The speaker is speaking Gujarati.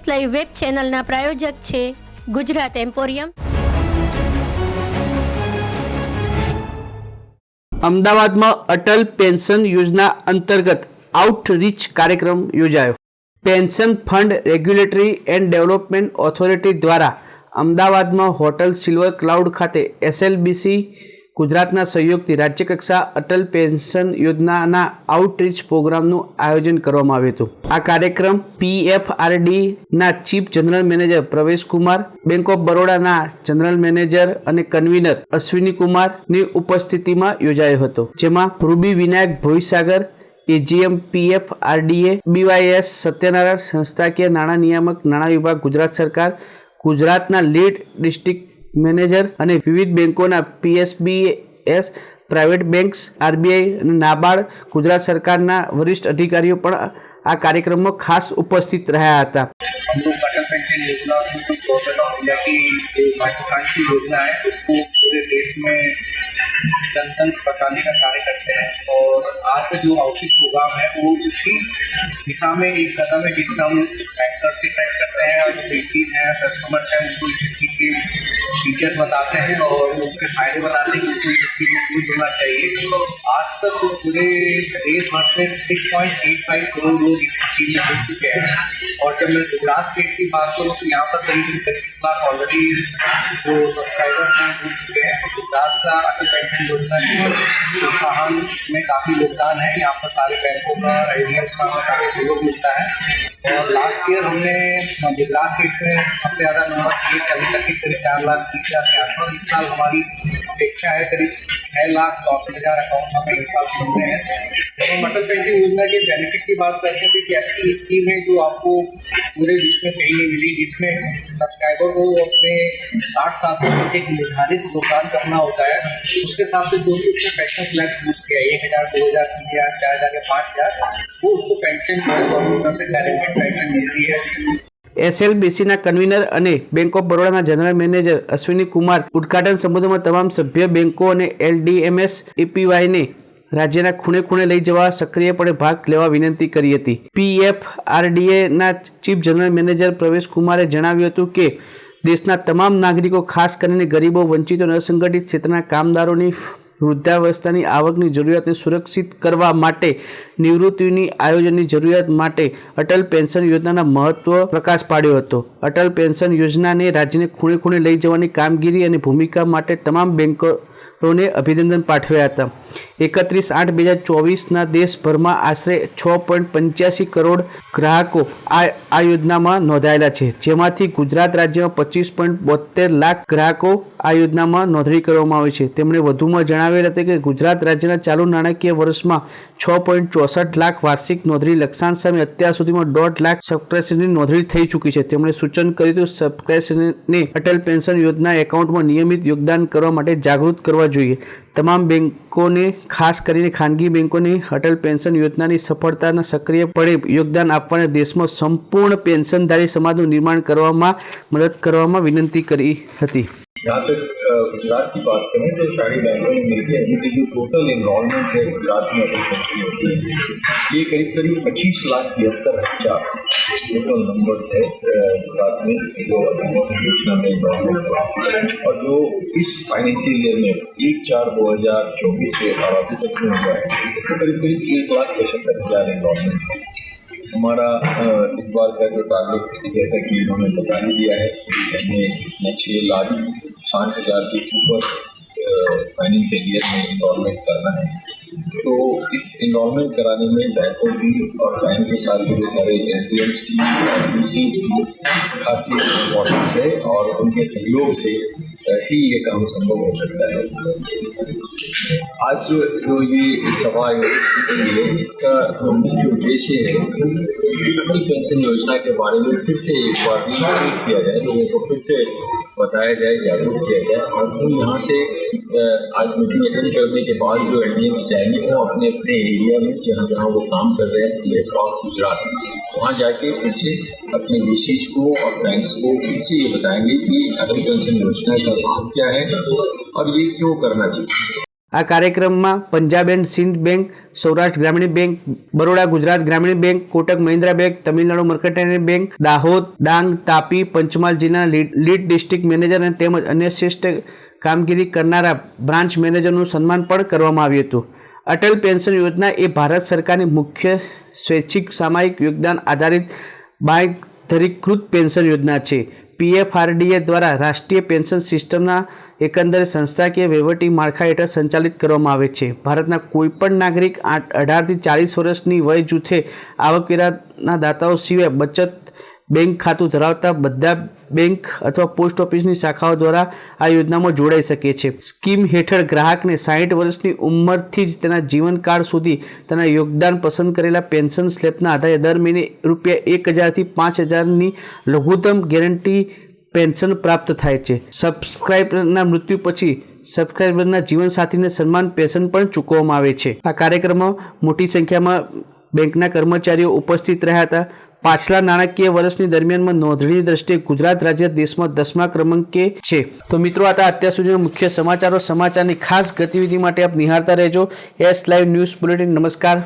એસ લાઈવ વેબ ચેનલના પ્રાયોજક છે ગુજરાત એમ્પોરિયમ. અમદાવાદમાં અટલ પેન્શન યોજના અંતર્ગત આઉટરીચ કાર્યક્રમ યોજાયો. Pension Fund Regulatory and Development Authority દ્વારા અમદાવાદમાં હોટલ સિલ્વર ક્લાઉડ ખાતે એસએલબીસી ગુજરાતના સહયોગથી રાજ્યકક્ષા અટલ પેન્શન યોજનાના આઉટરીચ પ્રોગ્રામનું આયોજન કરવામાં આવ્યું હતું. આ કાર્યક્રમ પીએફઆરડીના chief general manager Pravesh Kumar, bank of બરોડાના general manager અને કન્વીનર અશ્વિની કુમારની ઉપસ્થિતિમાં યોજાયો હતો. જેમાં Ruby Vinayak Bhoisagar, AGM PF RDA BYS Satyanarayana સંસ્થાકીય નાણાં નિયામક, નાણાં વિભાગ ગુજરાત સરકાર, ગુજરાતના લીડ ડિસ્ટ્રિક્ટ મેનેજર અને વિવિધ બેંકોના પીએસબીએસ પ્રાઇવેટ બેંક્સ આરબીઆઈ અને નાબાર્ડ ગુજરાત સરકારના વરિષ્ઠ અધિકારીઓ પણ આ કાર્યક્રમમાં ખાસ ઉપસ્થિત રહ્યા હતા हम लोग Atal pension Yojana government of India की जो महत्वाकांक्षी योजना है उसको पूरे देश में जन तक बताने का कार्य करते हैं और आज का जो आउटरीच प्रोग्राम है वो उसी दिशा में एक कदम है जिसमें हम बैंकर से टच करते हैं और जो पेशीज हैं कस्टमर्स हैं उनको इस स्कीम के फीचर्स बताते हैं और उनके फ़ायदे बताते हैं कि उनको इस स्कीम में यूज़ होना चाहिए आज तक तो पूरे देश भर में six point eight five crore लोग इस स्कीम में जुड़ चुके हैं। और जब मैं गुजरात स्टेट की बात करूँ तो यहाँ पर करीब पच्चीस लाख ऑलरेडी जो सब्सक्राइबर्स हैं, जुड़ चुके हैं। गुजरात का अटल पेंशन योजना प्रोत्साहन में काफ़ी योगदान है। यहाँ पर सारे बैंकों का एडीएम्स का काफ़ी सहयोग मिलता है। और लास्ट ईयर हमने गुजरात स्टेट में सबसे ज़्यादा नंबर किए थे, अभी तक के करीब चार लाख तीस हज़ार के आसपास इस साल हमारी अपेक्षा है करीब छः लाख चौसठ हज़ार अकाउंट हमें इस साल मिल रहे हैं। हम अटल पेंशन योजना के बेनिफिट की बात करते हैं तो एक ऐसी स्कीम है जो आपको पूरे विश्व में कहीं नहीं मिली, जिसमें सब्सक्राइबर को अपने साठ साल के बीच एक निर्धारित भुगतान करना होता है। उसके हिसाब से जो भी उसने पेंशन स्लैब यूज़ किया है एक हज़ार, दो हज़ार, तीन हज़ार, चार हज़ार या पाँच हज़ार, वो उसको पेंशन जो है गवर्नमेंट से डायरेक्ट એસએલબીસીના કન્વીનર અને બેંક ઓફ બરોડાના જનરલ મેનેજર અશ્વિની કુમાર ઉદઘાટન સંબોધનમાં તમામ સભ્ય બેંકો અને એલડીએમએસ એપીવાયને રાજ્યના ખૂણે ખૂણે લઈ જવા સક્રિયપણે ભાગ લેવા વિનંતી કરી હતી. પીએફઆરડીએના ચીફ જનરલ મેનેજર પ્રવેશ કુમારે જણાવ્યું હતું કે, દેશના તમામ નાગરિકો ખાસ કરીને ગરીબો, વંચિતો અને અસંગઠિત ક્ષેત્રના કામદારોની વૃદ્ધાવસ્થાની આવકની જરૂરિયાતને સુરક્ષિત કરવા માટે નિવૃત્તિની આયોજનની જરૂરિયાત માટે અટલ પેન્શન યોજનાના મહત્વ પ્રકાશ પાડ્યો હતો. અટલ પેન્શન યોજનાને રાજ્યને ખૂણે ખૂણે લઈ જવાની કામગીરી અને ભૂમિકા માટે તમામ બેંકોને અભિનંદન પાઠવ્યા હતા. એકત્રીસ આઠ બે હજાર ચોવીસના દેશભરમાં આશરે છ પોઈન્ટ પંચ્યાસી કરોડ ગ્રાહકો આ આ યોજનામાં નોંધાયેલા છે. જેમાંથી ગુજરાત રાજ્યમાં પચીસ પોઈન્ટ બોતેર લાખ ગ્રાહકો આ યોજનામાં નોંધણી કરવામાં આવી છે. તેમણે વધુમાં જણાવેલ હતું કે ગુજરાત રાજ્યના ચાલુ નાણાકીય વર્ષમાં છ પોઈન્ટ ચોસઠ લાખ વાર્ષિક નોંધણી, લક્ષાંશ સામે અત્યાર સુધીમાં દોઢ લાખ સબસ્ક્રાઇબર્સની નોંધણી થઈ ચૂકી છે. તેમણે સૂચન કર્યું હતું, સબસ્ક્રાઇબર્સને અટલ પેન્શન યોજના એકાઉન્ટમાં નિયમિત યોગદાન કરવા માટે જાગૃત કરવા જોઈએ. તમામ બેંકોને, ખાસ કરીને ખાનગી બેંકોને, અટલ પેન્શન યોજનાની સફળતાના સક્રિયપણે યોગદાન આપવાને દેશમાં સંપૂર્ણ પેન્શનધારી સમાજનું નિર્માણ કરવામાં મદદ કરવામાં વિનંતી કરી હતી. जहाँ तक गुजरात की बात करें तो सारी बैंकों में मिलकर तक जो टोटल इनरोलमेंट है गुजरात में अटल पेंशन होती है, ये करीब करीब पच्चीस लाख तिहत्तर हज़ार टोटल नंबर्स है गुजरात में जो योजना में हुआ और जो इस फाइनेंशियल ईयर में एक चार दो हज़ार चौबीस से अभी तक में हुआ है तो करीब करीब एक लाख पचहत्तर हज़ार इनरोलमेंट है। हमारा इस बार का जो टारगेट जैसा कि इन्होंने बता ही दिया है कि इसमें छः लाख साठ हज़ार के ऊपर फाइनेंशियल ईयर में इन्वॉलमेंट करना है। तो इस इन्वॉल्वमेंट कराने में बैंकों की और बैंक के साथ जुड़े सारे एल की की खासी इम्पोर्टेंस है और उनके सहयोग से ही ये काम संभव हो सकता है। आज जो जो ये सभा है, इसका मुख्य उद्देश्य है, अटल पेंशन योजना के बारे में फिर से एक बार रिपीट किया जाए, लोगों को फिर से बताया जाए, जागरूक किया जाए और हम यहाँ से आज मीटिंग अटेंड करने के बाद जो एल जाएंगे वो अपने अपने एरिया में जहाँ जहाँ वो काम कर रहे हैं अक्रॉस गुजरात वहाँ जाके फिर से अपने विशेष को और बैंक्स को फिर से ये बताएंगे कि अटल पेंशन योजना का लाभ क्या है और ये क्यों करना चाहिए આ કાર્યક્રમમાં Punjab and Sind bank Saurashtra Gramin bank Baroda Gujarat Gramin bank Kotak Mahindra bank Tamilnad mercantile bank Dahod Dang Tapi Panchmahal જિલ્લાના લીડ લીડ ડિસ્ટ્રિક્ટ મેનેજર અને તેમજ અન્ય શ્રેષ્ઠ કામગીરી કરનારા બ્રાન્ચ મેનેજરનું સન્માન પણ કરવામાં આવ્યું હતું અટલ પેન્શન યોજના એ ભારત સરકારની મુખ્ય સ્વૈચ્છિક સામાયિક યોગદાન આધારિત બાંયધરીકૃત પેન્શન યોજના છે. પીએફઆરડીએ દ્વારા રાષ્ટ્રીય પેન્શન સિસ્ટમના એકંદરે સંસ્થાકીય વહીવટી માળખા હેઠળ સંચાલિત કરવામાં આવે છે. ભારતના કોઈપણ નાગરિક અઢારથી ચાલીસ વર્ષની વય જૂથે આવકવેરાના દાતાઓ સિવાય બચત બેંક ખાતું ધરાવતા બધા બેંક અથવા પોસ્ટ ઓફિસની શાખાઓ દ્વારા આ યોજનામાં જોડાઈ શકે છે. સ્કીમ હેઠળ ગ્રાહકને સાહીઠ વર્ષની ઉંમરથી જ તેના જીવનકાળ સુધી તેના યોગદાન પસંદ કરેલા પેન્શન સ્લેબના આધારે દર મહિને રૂપિયા એક હજારથી પાંચ હજારની લઘુત્તમ ગેરંટી પેન્શન પ્રાપ્ત થાય છે. સબસ્ક્રાઇબરના મૃત્યુ પછી સબસ્ક્રાઇબરના જીવનસાથીને સન્માન પેન્શન પણ ચૂકવવામાં આવે છે. આ કાર્યક્રમમાં મોટી સંખ્યામાં બેંકના કર્મચારીઓ ઉપસ્થિત રહ્યા હતા. પાછલા નાણાકીય વર્ષની દરમિયાનમાં નોંધણીની દ્રષ્ટિએ ગુજરાત રાજ્ય દેશમાં દસમા ક્રમાંકે છે. તો મિત્રો, આ અત્યાર સુધીના મુખ્ય સમાચારો. સમાચારની ખાસ ગતિવિધિ માટે આપ નિહાળતા રહેજો. S live news bulletin. નમસ્કાર.